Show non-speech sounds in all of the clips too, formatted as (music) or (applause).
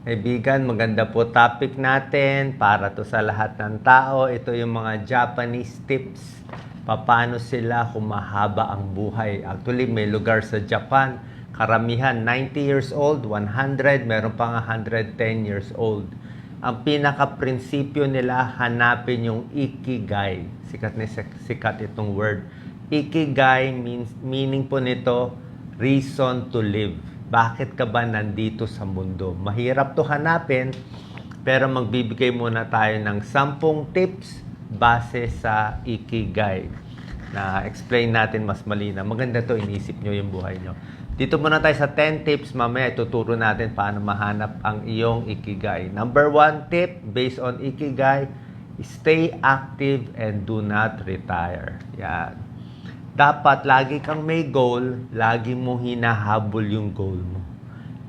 Kaibigan, maganda po topic natin para to sa lahat ng tao. Ito yung mga Japanese tips. Paano sila humahaba ang buhay. Actually, may lugar sa Japan, karamihan 90 years old, 100, meron pa nga 110 years old. Ang pinaka-prinsipyo nila, hanapin yung ikigai. Sikat na sikat itong word. Ikigai means, meaning po nito, reason to live. Bakit ka ba nandito sa mundo? Mahirap to hanapin, pero magbibigay muna tayo ng 10 tips base sa Ikigai. Na explain natin mas malina. Maganda to, inisip nyo yung buhay nyo. Dito muna tayo sa 10 tips. Mamaya ituturo natin paano mahanap ang iyong Ikigai. Number 1 tip based on Ikigai, stay active and do not retire. Yan dapat lagi kang may goal, lagi mong hinahabol yung goal mo.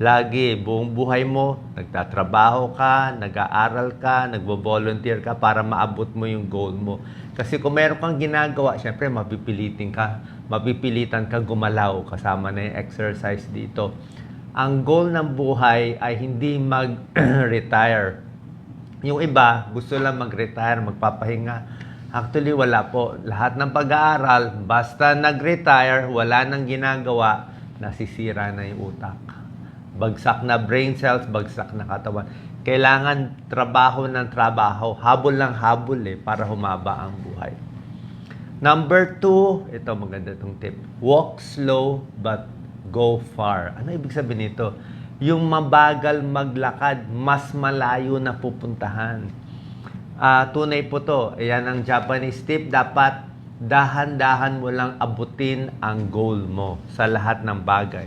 Lagi, buong buhay mo, nagtatrabaho ka, nag-aaral ka, nagbo-volunteer ka para maabot mo yung goal mo. Kasi kung meron kang ginagawa, syempre mapipilitin ka, mapipilitan ka gumalaw kasama na yung exercise dito. Ang goal ng buhay ay hindi mag-retire. (clears throat) Yung iba, gusto lang mag-retire, magpapahinga. Actually, wala po. Lahat ng pag-aaral, basta nag-retire, wala nang ginagawa, nasisira na yung utak. Bagsak na brain cells, bagsak na katawan. Kailangan trabaho ng trabaho, habol ng habol eh, para humaba ang buhay. Number two, ito maganda itong tip. Walk slow but go far. Ano ibig sabihin nito? Yung mabagal maglakad, mas malayo na pupuntahan. Ah, tunay po to. Ayan ang Japanese tip. Dapat dahan-dahan mo lang abutin ang goal mo sa lahat ng bagay.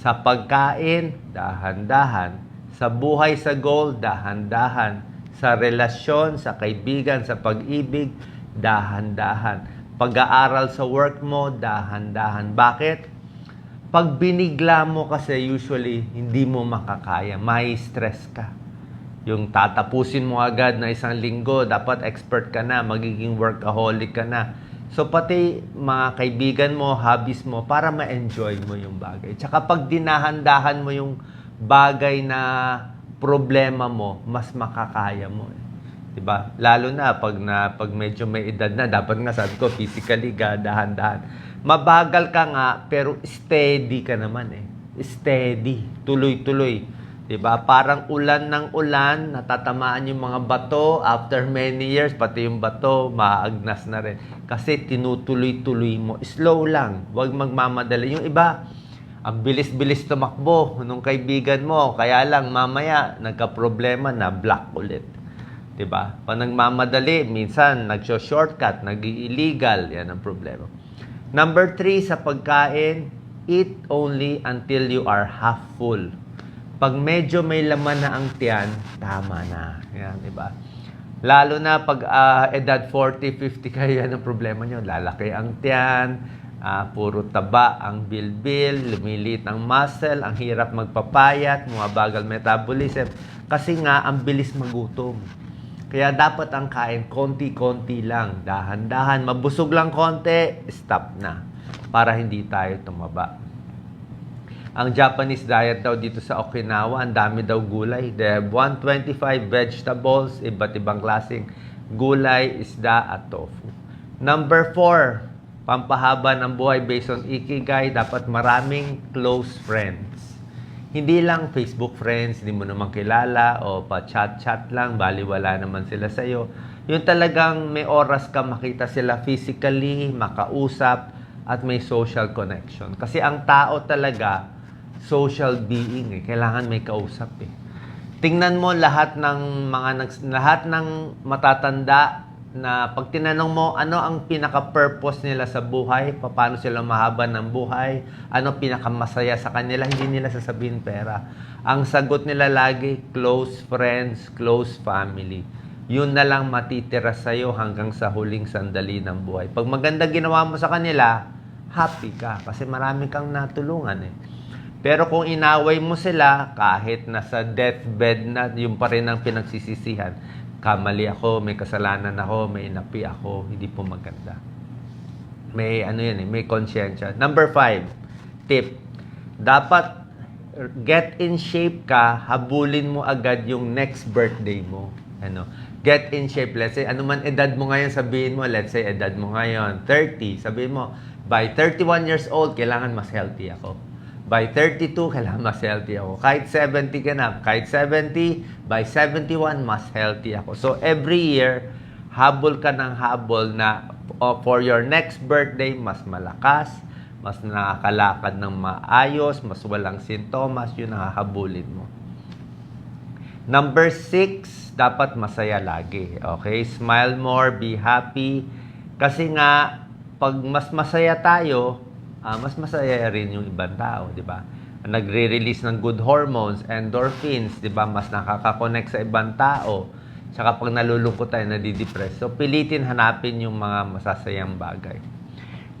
Sa pagkain, dahan-dahan. Sa buhay sa goal, dahan-dahan. Sa relasyon, sa kaibigan, sa pag-ibig, dahan-dahan. Pag-aaral sa work mo, dahan-dahan. Bakit? Pag binigla mo kasi usually, hindi mo makakaya. May stress ka yung tatapusin mo agad na isang linggo, dapat expert ka na, magiging workaholic ka na. So pati mga kaibigan mo, hobbies mo, para ma-enjoy mo yung bagay. Tsaka pag dinahandahan mo yung bagay na problema mo, mas makakaya mo. Eh. 'Di ba? Lalo na pag na pag medyo may edad na, dapat nga sabi ko physically ga dahan-dahan. Mabagal ka nga pero steady ka naman eh. Steady, tuloy-tuloy. 'Di ba? Parang ulan ng ulan, natatamaan yung mga bato after many years, pati yung bato maagnas na rin. Kasi tinutuloy-tuloy mo. Slow lang, 'wag magmamadali. Yung iba, ang bilis-bilis tumakbo nung kaibigan mo, kaya lang mamaya nagka-problema na black ulit. 'Di ba? Pag nagmamadali, minsan nagsho-shortcut, nag-illegal, 'yan ang problema. Number three, sa pagkain, eat only until you are half full pag medyo may laman na ang tiyan, tama na. Yan, di ba? Lalo na pag uh, edad 40, 50 kayo, yan ang problema nyo. Lalaki ang tiyan, uh, puro taba ang bilbil, lumilit ang muscle, ang hirap magpapayat, bagal metabolism. Kasi nga, ang bilis magutom. Kaya dapat ang kain, konti-konti lang, dahan-dahan, mabusog lang konti, stop na. Para hindi tayo tumaba ang Japanese diet daw dito sa Okinawa, ang dami daw gulay. They have 125 vegetables, iba't ibang klaseng gulay, isda at tofu. Number 4, pampahaba ng buhay based on Ikigai, dapat maraming close friends. Hindi lang Facebook friends, hindi mo naman kilala o pa-chat-chat lang, baliwala naman sila sa iyo. Yung talagang may oras ka makita sila physically, makausap, at may social connection. Kasi ang tao talaga, social being eh. Kailangan may kausap eh. Tingnan mo lahat ng mga lahat ng matatanda na pag tinanong mo ano ang pinaka-purpose nila sa buhay, paano sila mahaba ng buhay, ano pinakamasaya sa kanila, hindi nila sasabihin pera. Ang sagot nila lagi, close friends, close family. Yun na lang matitira sa'yo hanggang sa huling sandali ng buhay. Pag maganda ginawa mo sa kanila, happy ka kasi marami kang natulungan eh. Pero kung inaway mo sila, kahit nasa deathbed na, yung pa rin ang pinagsisisihan. Kamali ako, may kasalanan ako, may inapi ako, hindi po maganda. May ano yan eh, may konsyensya. Number five, tip. Dapat get in shape ka, habulin mo agad yung next birthday mo. Ano? Get in shape. Let's say, ano man edad mo ngayon, sabihin mo, let's say, edad mo ngayon, 30. Sabihin mo, by 31 years old, kailangan mas healthy ako. By 32, kailangan mas healthy ako. Kahit 70 ka na, kahit 70, by 71, mas healthy ako. So, every year, habol ka ng habol na uh, for your next birthday, mas malakas, mas nakakalakad ng maayos, mas walang sintomas, yun ang hahabulin mo. Number six, dapat masaya lagi. Okay? Smile more, be happy. Kasi nga, pag mas masaya tayo, ah, mas masaya rin yung ibang tao, di ba? Nagre-release ng good hormones, endorphins, di ba? Mas nakaka-connect sa ibang tao. Tsaka pag nalulungkot tayo, nadidepress. So, pilitin hanapin yung mga masasayang bagay.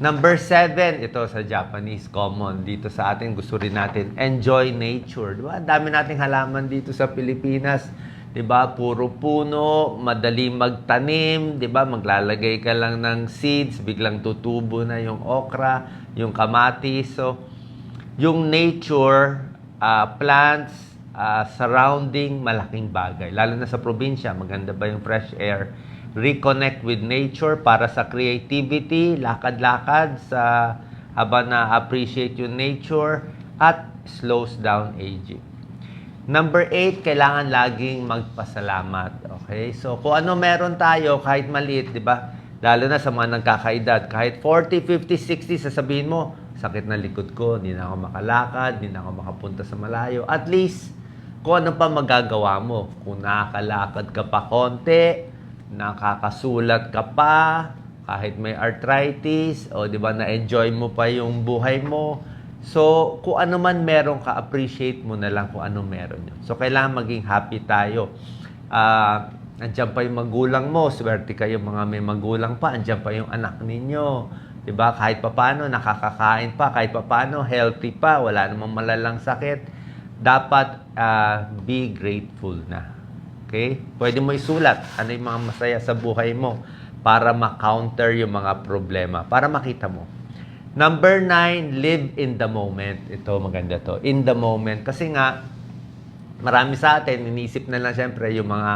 Number seven, ito sa Japanese, common. Dito sa atin, gusto rin natin, enjoy nature. Di ba? Ang dami nating halaman dito sa Pilipinas. Di ba? Puro puno, madali magtanim. Di ba? Maglalagay ka lang ng seeds, biglang tutubo na yung okra, yung kamatis. So, yung nature, ah, plants, ah, surrounding, malaking bagay. Lalo na sa probinsya, maganda ba yung fresh air? Reconnect with nature para sa creativity, lakad-lakad sa habang na-appreciate yung nature at slows down aging. Number eight, kailangan laging magpasalamat. Okay? So, kung ano meron tayo, kahit maliit, di ba? Lalo na sa mga nagkakaedad. Kahit 40, 50, 60, sasabihin mo, sakit na likod ko, hindi na ako makalakad, hindi na ako makapunta sa malayo. At least, kung ano pa magagawa mo. Kung nakakalakad ka pa konti, nakakasulat ka pa, kahit may arthritis, o di ba na-enjoy mo pa yung buhay mo. So, kung ano man meron ka, appreciate mo na lang kung ano meron yun. So, kailangan maging happy tayo. Ah, andyan pa yung magulang mo, swerte kayo mga may magulang pa, andyan pa yung anak ninyo. 'Di ba? Kahit papano nakakakain pa, kahit papano healthy pa, wala namang malalang sakit. Dapat ah, be grateful na. Okay? Pwede mo isulat ano yung mga masaya sa buhay mo para ma-counter yung mga problema, para makita mo. Number nine, live in the moment. Ito, maganda to. In the moment. Kasi nga, marami sa atin, iniisip na lang siyempre yung mga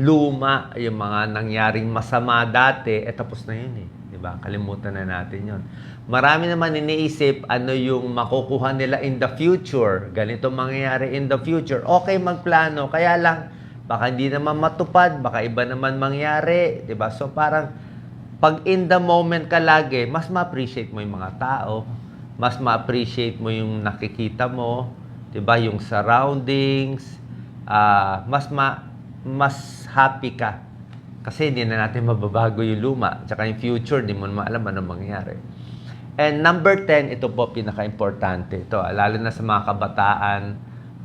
luma, yung mga nangyaring masama dati, eh tapos na yun eh. Di ba? Kalimutan na natin yon. Marami naman iniisip ano yung makukuha nila in the future. Ganito mangyayari in the future. Okay magplano, kaya lang baka hindi naman matupad, baka iba naman mangyari, 'di ba? So parang pag in the moment ka lagi, mas ma-appreciate mo yung mga tao, mas ma-appreciate mo yung nakikita mo, 'di ba? Yung surroundings, ah, mas ma mas happy ka. Kasi hindi na natin mababago yung luma. Tsaka yung future, hindi mo naman alam ano mangyayari. And number 10, ito po pinaka-importante. Ito, ah, lalo na sa mga kabataan.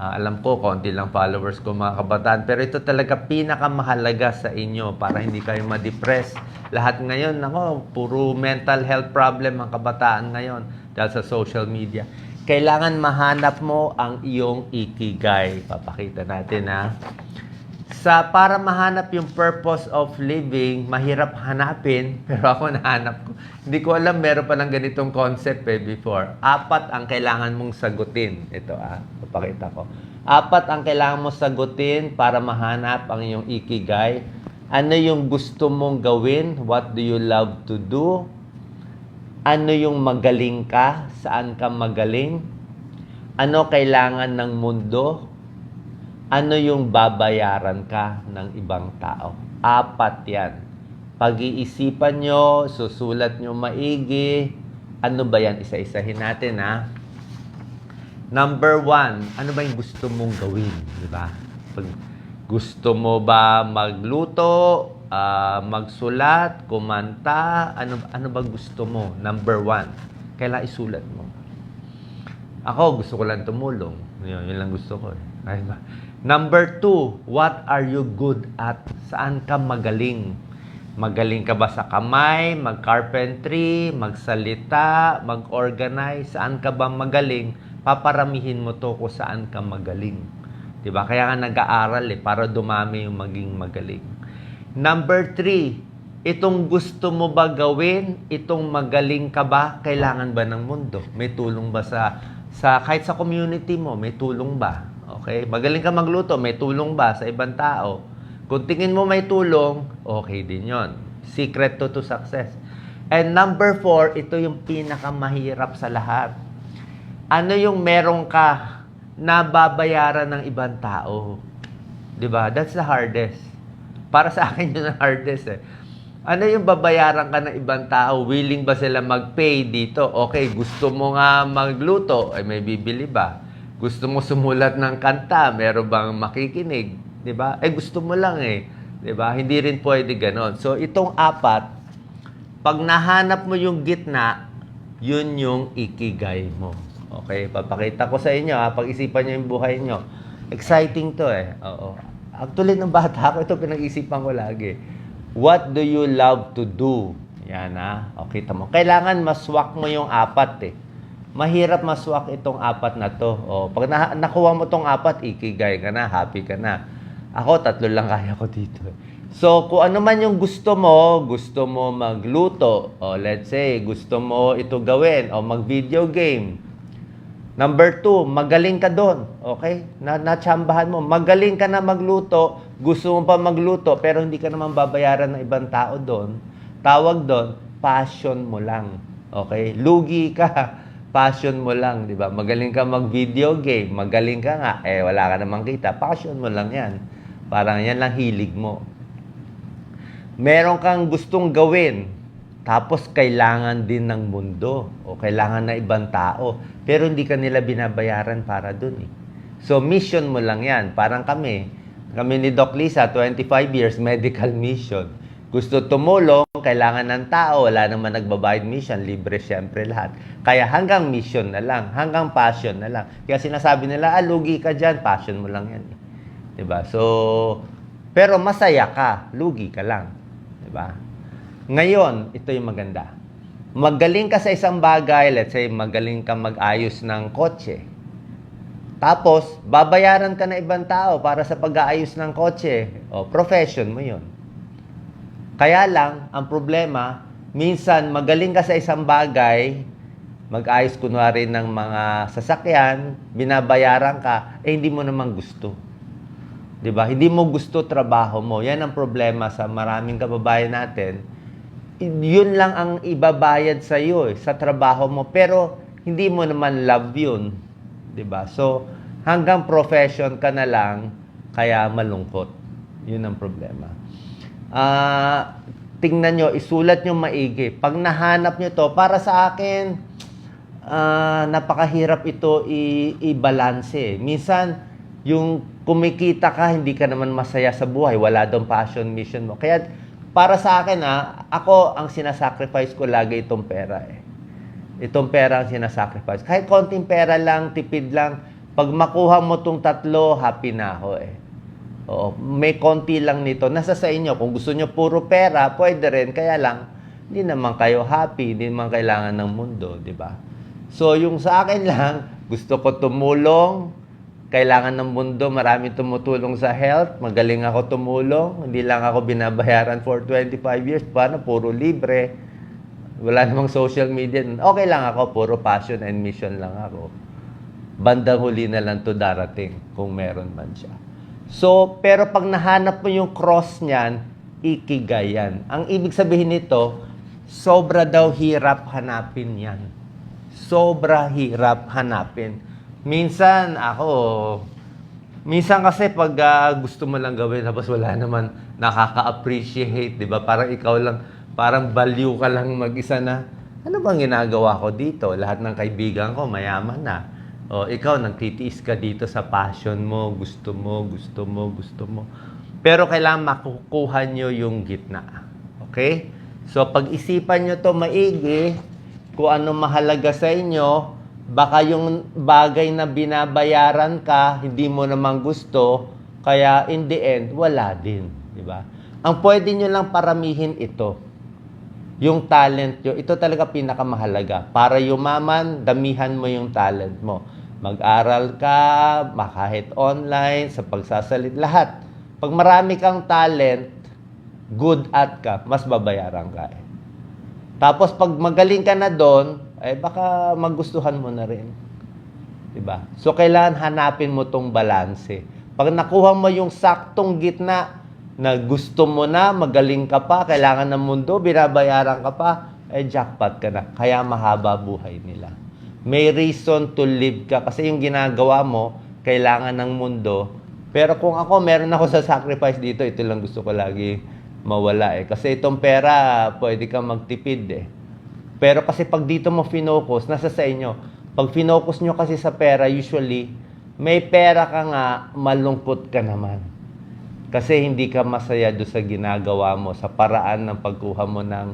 Ah, alam ko, konti lang followers ko mga kabataan. Pero ito talaga pinakamahalaga sa inyo para hindi kayo ma-depress. Lahat ngayon, nako, puro mental health problem ang kabataan ngayon dahil sa social media. Kailangan mahanap mo ang iyong ikigay. Papakita natin ha sa para mahanap yung purpose of living, mahirap hanapin, (laughs) pero ako nahanap ko. Hindi ko alam, meron pa ng ganitong concept eh before. Apat ang kailangan mong sagutin. Ito ah, papakita ko. Apat ang kailangan mong sagutin para mahanap ang iyong ikigay. Ano yung gusto mong gawin? What do you love to do? Ano yung magaling ka? Saan ka magaling? Ano kailangan ng mundo? Ano yung babayaran ka ng ibang tao. Apat yan. Pag-iisipan nyo, susulat nyo maigi. Ano ba yan? Isa-isahin natin, ha? Number one, ano ba yung gusto mong gawin? Di ba? Pag gusto mo ba magluto, ah, magsulat, kumanta, ano, ano ba gusto mo? Number one, kailangan isulat mo. Ako, gusto ko lang tumulong. Yun, yun lang gusto ko. Eh. Ay? Number two, what are you good at? Saan ka magaling? Magaling ka ba sa kamay, mag-carpentry, magsalita, mag-organize? Saan ka ba magaling? Paparamihin mo to kung saan ka magaling. 'Di ba? Kaya nga nag-aaral eh, para dumami yung maging magaling. Number three, itong gusto mo ba gawin, itong magaling ka ba, kailangan ba ng mundo? May tulong ba sa sa kahit sa community mo, may tulong ba? Okay? Magaling ka magluto, may tulong ba sa ibang tao? Kung tingin mo may tulong, okay din yon. Secret to to success. And number four, ito yung pinakamahirap sa lahat. Ano yung meron ka na babayaran ng ibang tao? 'Di ba? That's the hardest. Para sa akin yun ang hardest eh. Ano yung babayaran ka ng ibang tao? Willing ba sila mag-pay dito? Okay, gusto mo nga magluto, ay may bibili ba? Gusto mo sumulat ng kanta, meron bang makikinig? 'Di ba? Eh gusto mo lang eh. 'Di ba? Hindi rin pwede ganon. So itong apat, pag nahanap mo yung gitna, yun yung ikigay mo. Okay, papakita ko sa inyo ha, pag-isipan nyo yung buhay nyo. Exciting to eh. Oo. Actually, ng bata ko, ito pinag-isipan ko lagi. What do you love to do? Yan ha. O, kita mo. Kailangan maswak mo yung apat eh. Mahirap maswak itong apat na to. O, pag na- nakuha mo tong apat, ikigay ka na, happy ka na. Ako, tatlo lang kaya ko dito. eh. So, kung ano man yung gusto mo, gusto mo magluto, o let's say, gusto mo ito gawin, o mag-video game, Number two, magaling ka doon. Okay? Na natsambahan mo. Magaling ka na magluto, gusto mo pa magluto, pero hindi ka naman babayaran ng ibang tao doon. Tawag doon, passion mo lang. Okay? Lugi ka. (laughs) Passion mo lang, di ba? Magaling ka mag-video game, magaling ka nga, eh wala ka namang kita. Passion mo lang yan. Parang yan lang hilig mo. Meron kang gustong gawin, tapos kailangan din ng mundo o kailangan na ibang tao. Pero hindi ka nila binabayaran para dun eh. So mission mo lang yan. Parang kami, kami ni Doc Lisa, 25 years medical mission. Gusto tumulong, kailangan ng tao, wala naman nagbabayad mission, libre siyempre lahat. Kaya hanggang mission na lang, hanggang passion na lang. Kaya sinasabi nila, ah, lugi ka dyan, passion mo lang yan. Eh. ba? So, pero masaya ka, lugi ka lang. ba? Ngayon, ito yung maganda. Magaling ka sa isang bagay, let's say magaling ka mag-ayos ng kotse. Tapos, babayaran ka na ibang tao para sa pag-aayos ng kotse. O, profession mo yun. Kaya lang, ang problema, minsan magaling ka sa isang bagay, mag-ayos kunwari ng mga sasakyan, binabayaran ka, eh hindi mo naman gusto. 'Di ba? Hindi mo gusto trabaho mo. Yan ang problema sa maraming kababayan natin. Yun lang ang ibabayad sa iyo eh, sa trabaho mo, pero hindi mo naman love yun. 'Di ba? So, hanggang profession ka na lang, kaya malungkot. Yun ang problema. Ah, tingnan nyo, isulat nyo maigi. Pag nahanap nyo to, para sa akin, ah, napakahirap ito i-balance. Minsan, yung kumikita ka, hindi ka naman masaya sa buhay. Wala doon passion, mission mo. Kaya, para sa akin, ah, ako, ang sinasacrifice ko lagi itong pera eh. Itong pera ang sinasacrifice. Kahit konting pera lang, tipid lang, pag makuha mo tong tatlo, happy na ako eh. Oo, may konti lang nito. Nasa sa inyo. Kung gusto nyo puro pera, pwede rin. Kaya lang, hindi naman kayo happy, hindi naman kailangan ng mundo, di ba? So, yung sa akin lang, gusto ko tumulong, kailangan ng mundo, marami tumutulong sa health, magaling ako tumulong, hindi lang ako binabayaran for 25 years, paano, puro libre, wala namang social media, okay lang ako, puro passion and mission lang ako. Bandang huli na lang to darating, kung meron man siya. So, pero pag nahanap mo yung cross niyan, ikigayan. Ang ibig sabihin nito, sobra daw hirap hanapin yan. Sobra hirap hanapin. Minsan, ako, minsan kasi pag ah, gusto mo lang gawin, tapos wala naman nakaka-appreciate, di ba? Parang ikaw lang, parang value ka lang mag-isa na, ano bang ginagawa ko dito? Lahat ng kaibigan ko, mayaman na. O, ikaw, nagtitiis ka dito sa passion mo, gusto mo, gusto mo, gusto mo. Pero kailangan makukuha nyo yung gitna. Okay? So, pag-isipan nyo to maigi, kung ano mahalaga sa inyo, baka yung bagay na binabayaran ka, hindi mo naman gusto, kaya in the end, wala din. Di ba? Ang pwede nyo lang paramihin ito. Yung talent nyo, ito talaga pinakamahalaga. Para yumaman, damihan mo yung talent mo. Mag-aral ka, kahit online, sa pagsasalit, lahat. Pag marami kang talent, good at ka, mas babayaran ka eh. Tapos pag magaling ka na doon, eh baka magustuhan mo na rin. 'Diba? So, kailangan hanapin mo tong balanse. Pag nakuha mo yung saktong gitna na gusto mo na, magaling ka pa, kailangan ng mundo, binabayaran ka pa, eh jackpot ka na. Kaya mahaba buhay nila. May reason to live ka kasi yung ginagawa mo, kailangan ng mundo. Pero kung ako, meron ako sa sacrifice dito, ito lang gusto ko lagi mawala eh. Kasi itong pera, pwede ka magtipid eh. Pero kasi pag dito mo finocus, nasa sa inyo. Pag finocus nyo kasi sa pera, usually, may pera ka nga, malungkot ka naman. Kasi hindi ka masaya do sa ginagawa mo, sa paraan ng pagkuha mo ng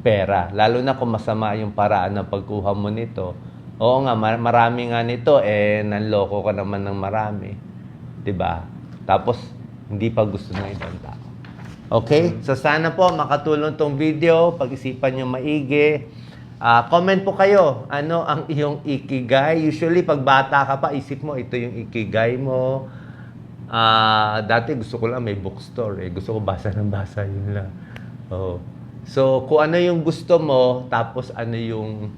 pera. Lalo na kung masama yung paraan ng pagkuha mo nito. Oo nga, mar- marami nga nito, eh, nanloko ka naman ng marami. 'Di ba? Tapos, hindi pa gusto ng ibang tao. Okay? So, sana po makatulong tong video. Pag-isipan nyo maigi. Ah, comment po kayo, ano ang iyong ikigai? Usually, pag bata ka pa, isip mo, ito yung ikigai mo. Ah, dati gusto ko lang may bookstore eh. Gusto ko basa ng basa, yun lang. Oh. So, kung ano yung gusto mo, tapos ano yung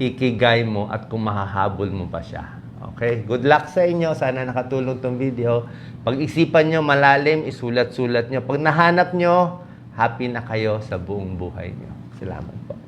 ikigai mo at kung mahahabol mo pa siya. Okay? Good luck sa inyo. Sana nakatulong tong video. Pag-isipan nyo malalim, isulat-sulat nyo. Pag nahanap nyo, happy na kayo sa buong buhay nyo. Salamat po.